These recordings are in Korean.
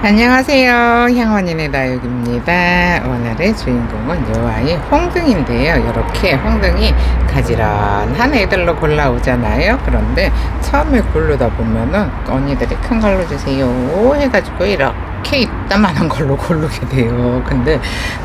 안녕하세요. 향원인의 다육입니다. 오늘의 주인공은 요 아이 홍등인데요. 이렇게 홍등이 가지런한 애들로 골라오잖아요. 그런데 처음에 고르다 보면은 언니들이 큰 걸로 주세요 해가지고 이렇게 이따만한 걸로 고르게 돼요. 근데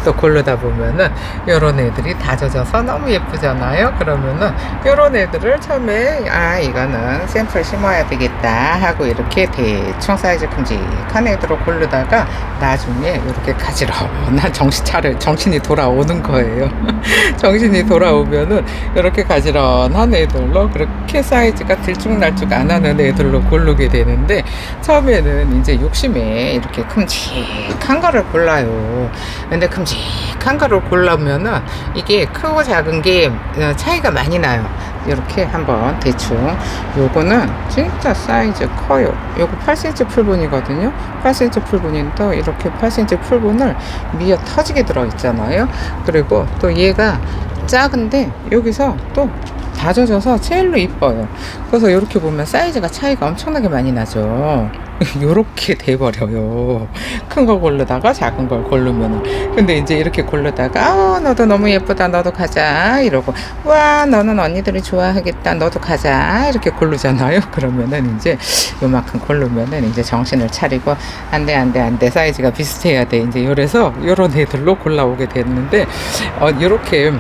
또 고르다 보면은 요런 애들이 다져져서 너무 예쁘잖아요. 그러면은 요런 애들을 처음에 아 이거는 샘플 심어야 되겠다 하고 이렇게 대충 사이즈 큼직한 애들로 고르다가 나중에 이렇게 가지런한 정신 차려 정신이 돌아오는 거예요. 정신이 돌아오면은 이렇게 가지런한 애들로 그렇게 사이즈가 들쭉날쭉 안 하는 애들로 고르게 되는데 처음에는 이제 욕심에 이렇게 큼직한 거를 골라요. 근데 큼직한 거를 고르면은 이게 크고 작은 게 어, 차이가 많이 나요. 이렇게 한번 대충 요거는 진짜 사이즈 커요. 요거 8cm 풀분이거든요. 8cm 풀분인데 이렇게 8cm 풀분을 미어 터지게 들어 있잖아요. 그리고 또 얘가 작은데 여기서 또 다져져서 제일로 이뻐요. 그래서 이렇게 보면 사이즈가 차이가 엄청나게 많이 나죠. 요렇게 돼버려요. 큰 걸 고르다가 작은 걸 고르면은. 근데 이제 이렇게 고르다가, 아, 너도 너무 예쁘다. 너도 가자. 이러고, 와, 너는 언니들이 좋아하겠다. 너도 가자. 이렇게 고르잖아요. 그러면은 이제 요만큼 고르면은 이제 정신을 차리고, 안 돼, 안 돼, 안 돼. 사이즈가 비슷해야 돼. 이제 요래서 요런 애들로 골라오게 됐는데, 어, 요렇게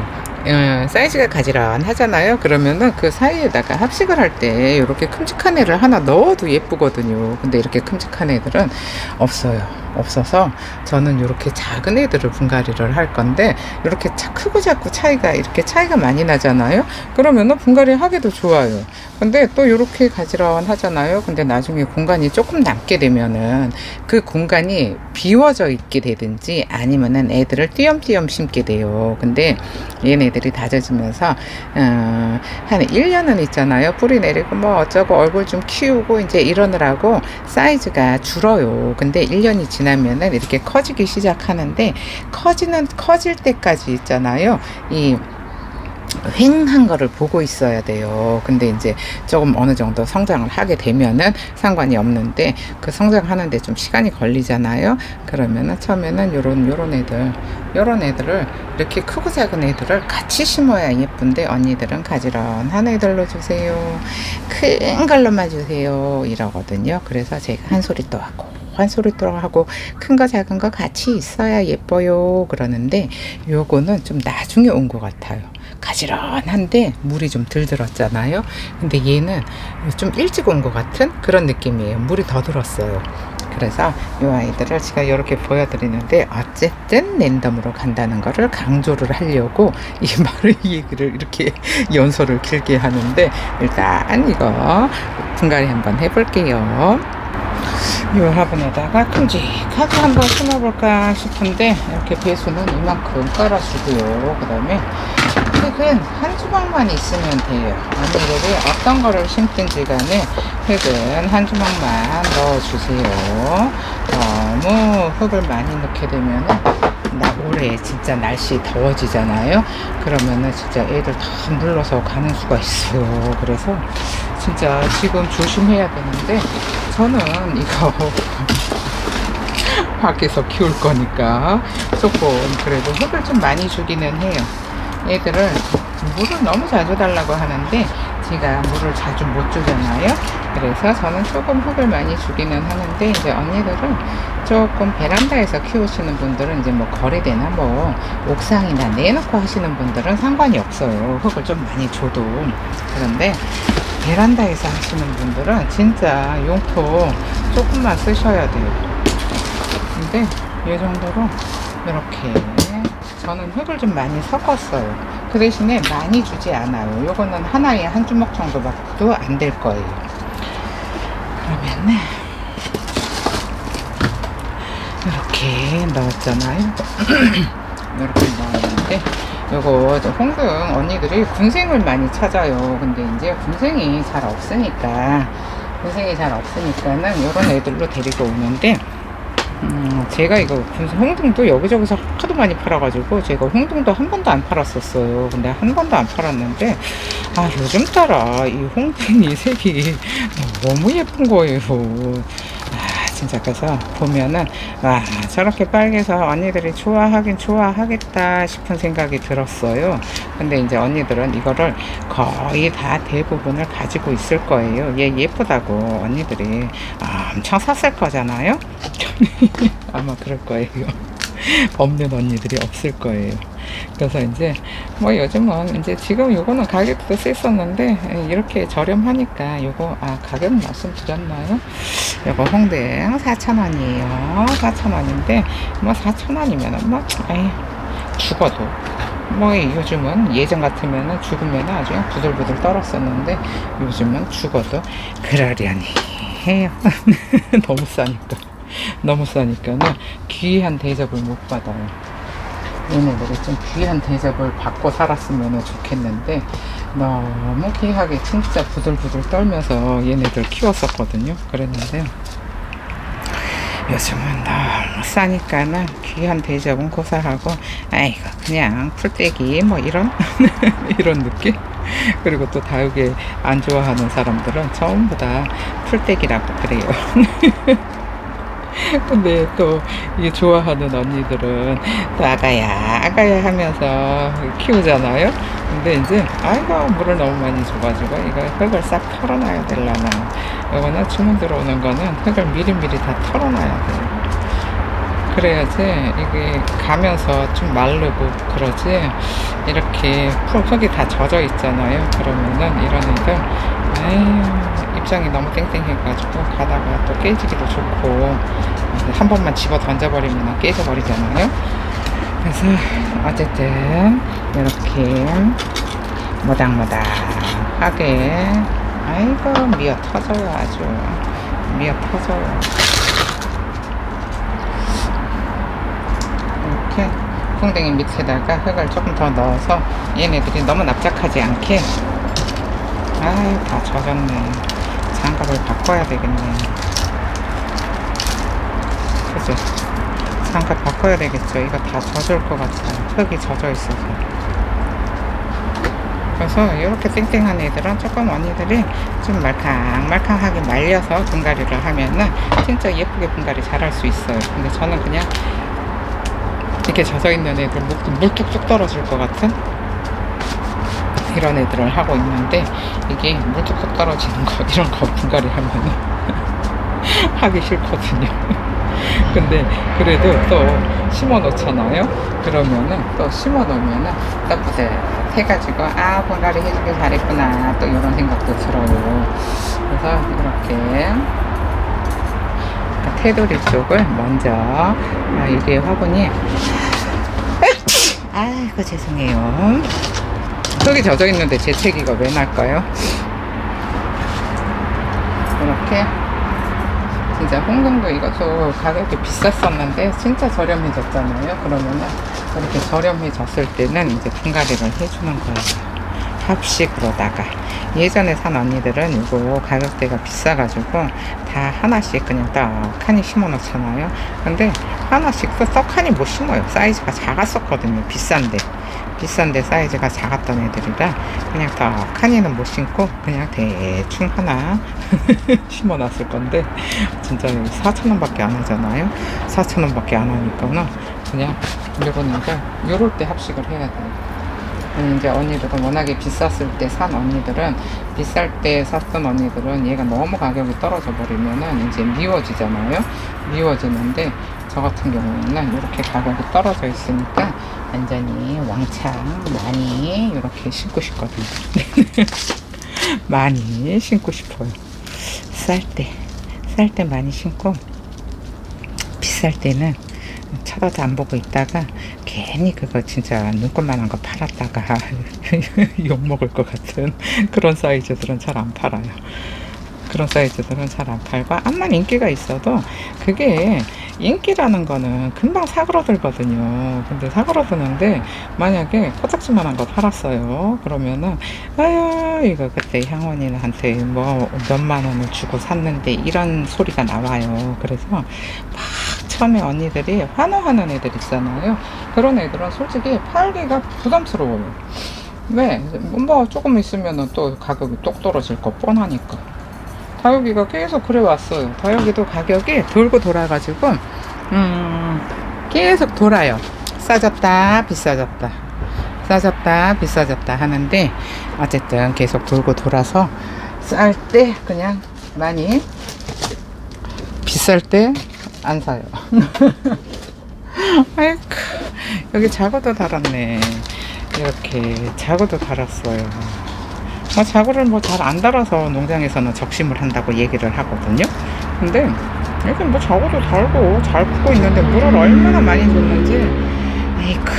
어, 사이즈가 가지런하잖아요. 그러면은 그 사이에다가 합식을 할 때 이렇게 큼직한 애를 하나 넣어도 예쁘거든요. 근데 이렇게 큼직한 애들은 없어요. 없어서 저는 이렇게 작은 애들을 분갈이를 할 건데 이렇게 차, 크고 작고 차이가 이렇게 차이가 많이 나잖아요. 그러면은 분갈이 하기도 좋아요. 근데 또 이렇게 가지런하잖아요. 근데 나중에 공간이 조금 남게 되면은 그 공간이 비워져 있게 되든지 아니면은 애들을 띄엄띄엄 심게 돼요. 근데 얘네 들이 다져지면서 어, 한 1년은 있잖아요. 뿌리 내리고 뭐 어쩌고 얼굴 좀 키우고 이제 이러느라고 사이즈가 줄어요. 근데 1년이 지나면은 이렇게 커지기 시작하는데 커지는 커질 때까지 있잖아요. 이 횡한 거를 보고 있어야 돼요. 근데 이제 조금 어느 정도 성장을 하게 되면은 상관이 없는데 그 성장하는데 좀 시간이 걸리잖아요. 그러면은 처음에는 요런 요런 애들 요런 애들을 이렇게 크고 작은 애들을 같이 심어야 예쁜데 언니들은 가지런한 애들로 주세요. 큰 걸로만 주세요. 이러거든요. 그래서 제가 한 소리 또 하고 한 소리 또 하고 큰 거 작은 거 같이 있어야 예뻐요. 그러는데 요거는 좀 나중에 온 것 같아요. 가지런한데 물이 좀 덜 들었잖아요. 근데 얘는 좀 일찍 온 것 같은 그런 느낌이에요. 물이 더 들었어요. 그래서 이 아이들을 제가 이렇게 보여드리는데 어쨌든 랜덤으로 간다는 거를 강조를 하려고 이 말을 이 얘기를 이렇게 연설을 길게 하는데 일단 이거 분갈이 한번 해볼게요. 이 화분에다가 큼직하게 한번 심어볼까 싶은데 이렇게 배수는 이만큼 깔아주고요. 그 다음에 흙은 한 주먹만 있으면 돼요. 언니들이 어떤 거를 심든지 간에 흙은 한 주먹만 넣어주세요. 너무 흙을 많이 넣게 되면은 나 올해 진짜 날씨 더워지잖아요. 그러면은 진짜 애들 다 물러서 가는 수가 있어요. 그래서 진짜 지금 조심해야 되는데 저는 이거 밖에서 키울 거니까 조금 그래도 흙을 좀 많이 주기는 해요. 얘들을 물을 너무 자주 달라고 하는데 제가 물을 자주 못 주잖아요. 그래서 저는 조금 흙을 많이 주기는 하는데 이제 언니들은 조금 베란다에서 키우시는 분들은 이제 뭐 거리대나 뭐 옥상이나 내놓고 하시는 분들은 상관이 없어요. 흙을 좀 많이 줘도 그런데 베란다에서 하시는 분들은 진짜 용토 조금만 쓰셔야 돼요. 근데 이 정도로 이렇게 저는 흙을 좀 많이 섞었어요. 그 대신에 많이 주지 않아요. 요거는 하나에 한 주먹 정도밖에 안될 거예요. 그러면은 이렇게 넣었잖아요. 이렇게 넣었는데 요거 저 홍등 언니들이 군생을 많이 찾아요. 근데 이제 군생이 잘 없으니까 군생이 잘 없으니까는 요런 애들로 데리고 오는데 음, 제가 이거 무슨 홍등도 여기저기서 하도 많이 팔아가지고 제가 홍등도 한 번도 안 팔았었어요. 근데 한 번도 안 팔았는데 아 요즘 따라 이 홍등이 색이 너무 예쁜 거예요. 아 진짜 그래서 보면은 와 저렇게 빨개서 언니들이 좋아하긴 좋아하겠다 싶은 생각이 들었어요. 근데 이제 언니들은 이거를 거의 다 대부분을 가지고 있을 거예요. 얘 예쁘다고 언니들이 엄청 샀을 거잖아요. 아마 그럴 거예요. 없는 언니들이 없을 거예요. 그래서 이제 뭐 요즘은 이제 지금 요거는 가격도 셌었는데 이렇게 저렴하니까 요거 아 가격 말씀드렸나요? 요거 홍등 4,000원이에요. 4,000원인데 뭐 4,000원이면은 뭐 에이 죽어도 뭐 요즘은 예전 같으면은 죽으면 아주 그냥 부들부들 떨었었는데 요즘은 죽어도 그러려니 해요. 너무 싸니까. 너무 싸니까는 귀한 대접을 못 받아요. 얘네들이 좀 귀한 대접을 받고 살았으면 좋겠는데 너무 귀하게 진짜 부들부들 떨면서 얘네들 키웠었거든요. 그랬는데 요즘은 너무 싸니까는 귀한 대접은 고사하고 아이고 그냥 풀떼기 뭐 이런 이런 느낌 그리고 또 다육이 안 좋아하는 사람들은 전부 다 풀떼기라고 그래요. 근데 또이 좋아하는 언니들은 또 아가야 아가야 하면서 키우잖아요. 근데 이제 아이고 물을 너무 많이 줘가지고 이거 흙을 싹 털어놔야 되려나. 이거는 주문 들어오는 거는 흙을 미리미리 다 털어놔야 돼요. 그래야지 이게 가면서 좀 마르고 그러지 이렇게 풀 흙이 다 젖어 있잖아요. 그러면은 이런 애들 아유 입장이 너무 땡땡해가지고 가다가 또 깨지기도 좋고 한 번만 집어 던져버리면 깨져버리잖아요. 그래서 어쨌든 이렇게 모닥모닥하게 아이고 미어 터져요 아주 미어 터져요. 이렇게 풍뎅이 밑에다가 흙을 조금 더 넣어서 얘네들이 너무 납작하지 않게 아유 다 젖었네 장갑을 바꿔야 되겠네 그죠? 장갑 바꿔야 되겠죠? 이거 다 젖을 것 같아요. 흙이 젖어 있어서. 그래서 이렇게 땡땡한 애들은 조금 언니들이 좀 말캉말캉하게 말려서 분갈이를 하면은 진짜 예쁘게 분갈이 잘할 수 있어요. 근데 저는 그냥 이렇게 젖어 있는 애들 물, 물 뚝뚝 떨어질 것 같은 이런 애들을 하고 있는데 이게 물 뚝뚝 떨어지는 거 이런 거 분갈이 하면은 하기 싫거든요. 근데 그래도 또 심어 놓잖아요. 그러면은 또 심어 놓으면은 또 뿌듯해가지고 아 분갈이 해주길 잘했구나 또 이런 생각도 들어요. 그래서 이렇게 테두리 쪽을 먼저 아, 이게 화분이 아이고 죄송해요. 흙이 젖어 있는데 재채기가 왜 날까요? 이렇게 진짜 홍등도 이것도 가격이 비쌌었는데 진짜 저렴해졌잖아요. 그러면은 이렇게 저렴해졌을 때는 이제 분갈이를 해주는 거예요. 합식으로다가 예전에 산 언니들은 이거 가격대가 비싸가지고 다 하나씩 그냥 떡하니 심어 놓잖아요. 근데 하나씩 떡하니 못 심어요. 사이즈가 작았었거든요. 비싼데. 비싼데 사이즈가 작았던 애들이라 그냥 떡하니는 못 심고 그냥 대충 하나 심어놨을 건데 진짜 4천원밖에 안 하잖아요. 4천원밖에 안 하니까는 그냥 요런 애들 요럴 때 합식을 해야 돼요. 이제 언니들은 워낙에 비쌌을 때 산 언니들은 비쌀 때 샀던 언니들은 얘가 너무 가격이 떨어져 버리면은 이제 미워지잖아요. 미워지는데 저 같은 경우에는 이렇게 가격이 떨어져 있으니까 완전히 왕창 많이 이렇게 신고 싶거든요. 많이 신고 싶어요. 쌀 때, 쌀 때 많이 신고 비쌀 때는 쳐다도 안 보고 있다가 괜히 그거 진짜 눈꽃만한 거 팔았다가 욕 먹을 것 같은 그런 사이즈들은 잘 안 팔아요. 그런 사이즈들은 잘 안 팔고 암만 인기가 있어도 그게 인기라는 거는 금방 사그러들거든요. 근데 사그러드는데 만약에 코딱지만한 거 팔았어요. 그러면은 아유 이거 그때 향원이한테 뭐 몇만 원을 주고 샀는데 이런 소리가 나와요. 그래서 막 처음에 언니들이 환호하는 애들 있잖아요. 그런 애들은 솔직히 팔기가 부담스러워요. 왜? 뭐 조금 있으면은 또 가격이 똑 떨어질 거 뻔하니까. 다육이가 계속 그래 왔어요. 다육이도 가격이 돌고 돌아가지고 음 계속 돌아요. 싸졌다 비싸졌다 싸졌다 비싸졌다 하는데 어쨌든 계속 돌고 돌아서 쌀 때 그냥 많이 비쌀 때 안 사요. 아이쿠 여기 자고도 달았네. 이렇게 자고도 달았어요. 뭐 자고를 뭐 잘 안 달아서 농장에서는 적심을 한다고 얘기를 하거든요. 근데 여기 뭐 자고도 달고 잘 크고 있는데 물을 얼마나 많이 줬는지 아이쿠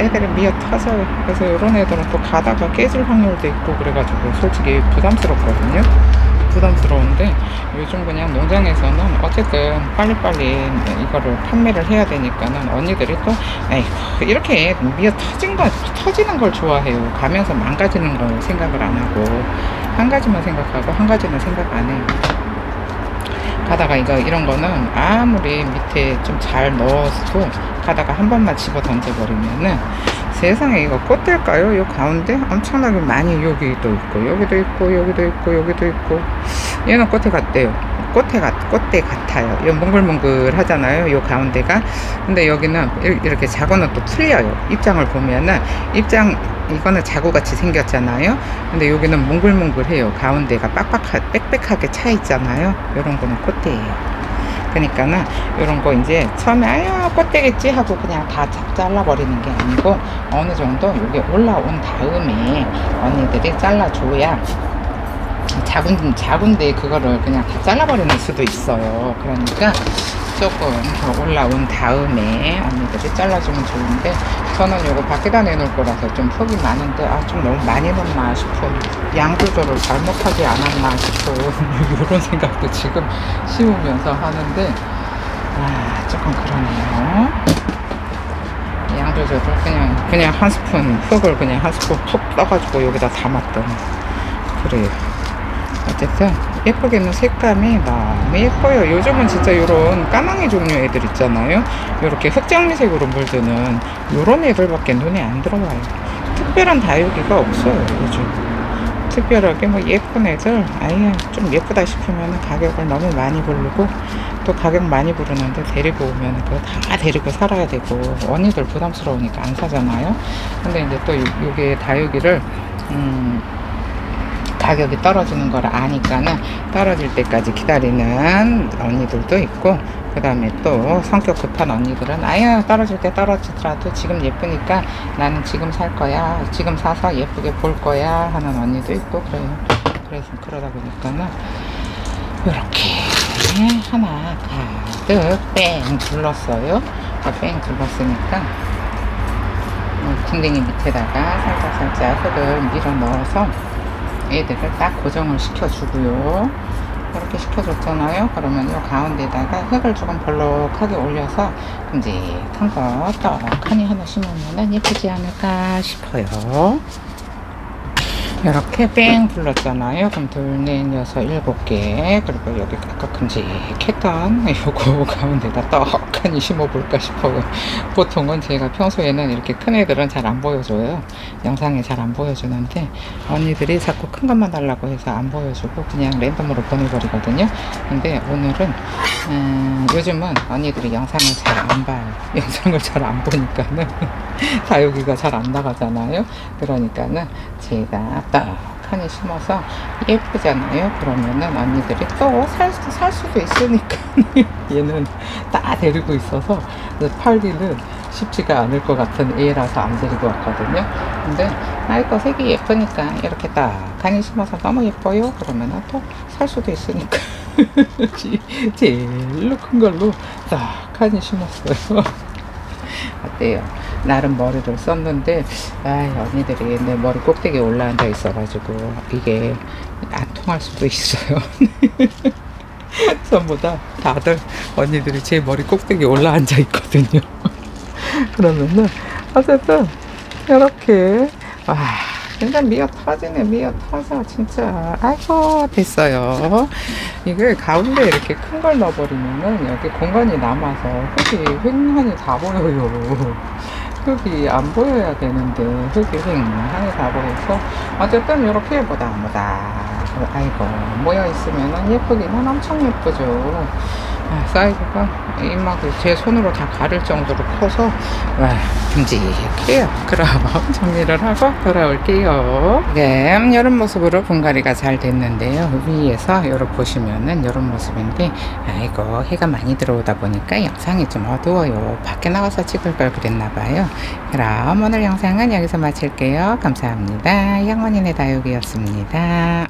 애들이 미어 터져요. 그래서 이런 애들은 또 가다가 깨질 확률도 있고 그래가지고 솔직히 부담스럽거든요. 부담스러운데 요즘 그냥 농장에서는 어쨌든 빨리빨리 이거를 판매를 해야 되니까는 언니들이 또 에이구 이렇게 미어 터진 거 터지는 걸 좋아해요. 가면서 망가지는 걸 생각을 안 하고 한 가지만 생각하고 한 가지는 생각 안 해요. 가다가 이거 이런 거는 아무리 밑에 좀 잘 넣어도 가다가 한 번만 집어 던져 버리면은 세상에 이거 꽃될까요? 요 가운데 엄청나게 많이 여기도 있고 여기도 있고 여기도 있고 여기도 있고 얘는 꽃에 같대요. 꽃에 같 꽃대 같아요. 요 몽글몽글 하잖아요. 요 가운데가 근데 여기는 이- 이렇게 자고는 또 틀려요. 입장을 보면은 입장 이거는 자구같이 생겼잖아요. 근데 여기는 몽글몽글해요. 가운데가 빡빡하 빽빽하게 차 있잖아요. 요런 거는 꽃대예요. 그러니까는 이런 거 이제 처음에 아야 꽃대겠지 하고 그냥 다 자- 잘라버리는 게 아니고 어느 정도 이게 올라온 다음에 언니들이 잘라줘야 작은 작은데 그거를 그냥 다 잘라버리는 수도 있어요. 그러니까 조금 더 올라온 다음에 언니들이 잘라주면 좋은데 저는 이거 밖에다 내놓을 거라서 좀 흙이 많은데 아 좀 너무 많이 넣나 싶어 양 조절을 잘못하지 않았나 싶어 이런 생각도 지금 씌우면서 하는데 아 조금 그러네요. 양 조절을 그냥 그냥 한 스푼 흙을 그냥 한 스푼 푹 떠가지고 여기다 담았더니 그래요. 어쨌든 예쁘게는 색감이 너무 예뻐요. 요즘은 진짜 이런 까망이 종류 애들 있잖아요. 이렇게 흑장미색으로 물드는 이런 애들밖에 눈에 안 들어와요. 특별한 다육이가 없어요. 요즘. 특별하게 뭐 예쁜 애들 아예 좀 예쁘다 싶으면 가격을 너무 많이 부르고 또 가격 많이 부르는데 데리고 오면 그거 다 데리고 살아야 되고 언니들 부담스러우니까 안 사잖아요. 근데 이제 또 요- 요게 다육이를 음 가격이 떨어지는 걸 아니까는 떨어질 때까지 기다리는 언니들도 있고 그 다음에 또 성격 급한 언니들은 아유 떨어질 때 떨어지더라도 지금 예쁘니까 나는 지금 살 거야 지금 사서 예쁘게 볼 거야 하는 언니도 있고 그래요. 그래서 그러다 보니까는 이렇게 하나 가득 뺑 둘렀어요. 어, 뺑 둘렀으니까 어, 궁뎅이 밑에다가 살짝살짝 흙을 밀어 넣어서 애들을 딱 고정을 시켜주고요. 이렇게 시켜줬잖아요. 그러면 요 가운데다가 흙을 조금 볼록하게 올려서 큼직한 거 떡하니 하나 심으면 예쁘지 않을까 싶어요. 이렇게 뺑 둘렀잖아요. 그럼 둘, 넷, 여섯, 일곱 개. 그리고 여기 아까 큼직했던 요거 가운데다 떡하니 심어볼까 싶어요. 보통은 제가 평소에는 이렇게 큰 애들은 잘 안 보여줘요. 영상에 잘 안 보여주는데 언니들이 자꾸 큰 것만 달라고 해서 안 보여주고 그냥 랜덤으로 보내버리거든요. 근데 오늘은 음, 요즘은 언니들이 영상을 잘 안 봐요. 영상을 잘 안 보니까는 다육이가 잘 안 나가잖아요. 그러니까는 제가 떡하니 심어서 예쁘잖아요. 그러면은 언니들이 또살살 수도 있으니까 얘는 다 데리고 있어서 팔기는 쉽지가 않을 것 같은 애라서 안 데리고 왔거든요. 근데 아이고 색이 예쁘니까 이렇게 딱하니 심어서 너무 예뻐요. 그러면은 또 살 수도 있으니까 제일로 큰 걸로 딱하니 심었어요. 어때요? 나름 머리를 썼는데 아 언니들이 내 머리 꼭대기에 올라앉아 있어가지고 이게 안 통할 수도 있어요. 전부 다 다들 언니들이 제 머리 꼭대기에 올라앉아 있거든요. 그러면은 어쨌든 이렇게 와 진짜 미어 터지네 미어 터져 진짜. 아이고 됐어요. 이게 가운데 이렇게 큰 걸 넣어버리면은 여기 공간이 남아서 흙이 횡하니 다 보여요. 흙이 안 보여야 되는데 흙이 횡하니 다 보여서 어쨌든 이렇게 보다 보다. 아이고 모여 있으면 예쁘기는 엄청 예쁘죠. 아, 사이즈가 이만큼 제 손으로 다 가릴 정도로 커서 와 듬직해요. 그럼 정리를 하고 돌아올게요. 네, 이런 모습으로 분갈이가 잘 됐는데요. 위에서 이렇게 보시면은 이런 모습인데 아이고 해가 많이 들어오다 보니까 영상이 좀 어두워요. 밖에 나가서 찍을 걸 그랬나 봐요. 그럼 오늘 영상은 여기서 마칠게요. 감사합니다. 영원인의 다육이었습니다.